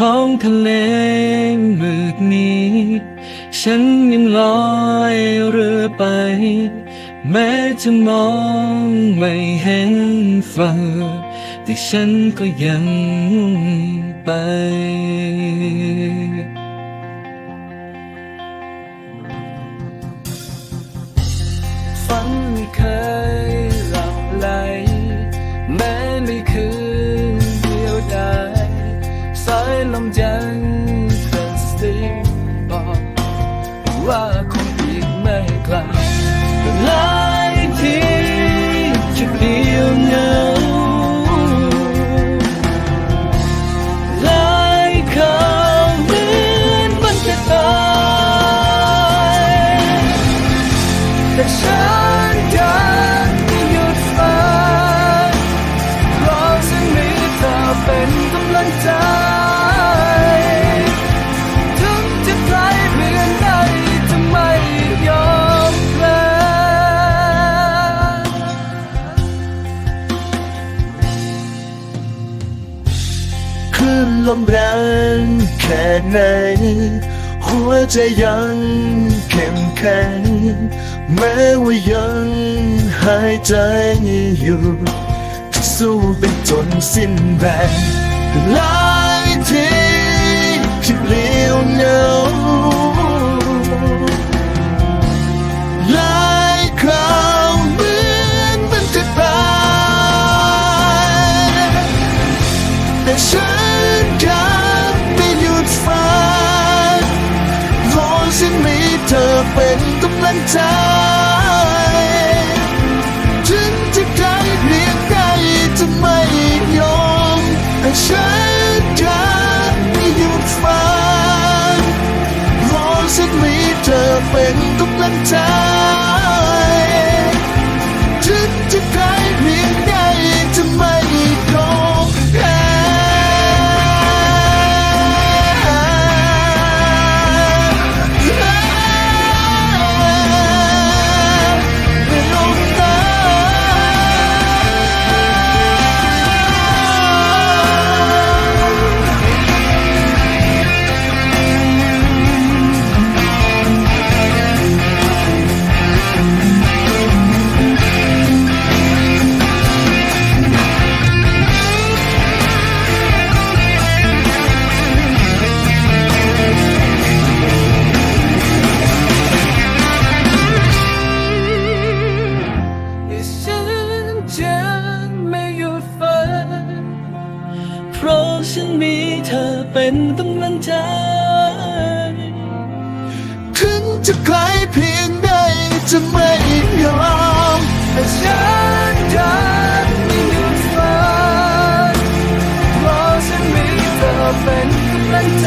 ท้องทะเลมืดนี้ ฉันยังลอยเรือไป แม้จะมองไม่เห็นฝั่งแต่ฉันก็ยังไป ฝัน ลมยังเป็นสิ่งบอกว่าคงอีกไม่ไกลหลายที่จะเดียวเหงาหลายคำเหมือนมันจะตายแต่ฉันยังไม่หยุดฝันเพราะฉันมีเธอเป็นกำลังใจ ลื่นลมแรงแค่ไหน หัวใจยังเข้มแข็งแม้ว่ายังหายใจอยู่สู้เป็นจนสิ้นแรงลา จถึงจะไกลเพียงใดจะไม่ยอมแต่ฉันจะไม่หยุดฝันรอสักมีเธอเป็นกำลังใจ มีเธอเป็นกำลังใจ ถึงจะไกลเพียงใดจะไม่ยอมแต่ฉันยังไม่หยุดฝันเพราะฉันมีเธอเป็นกำลังใจ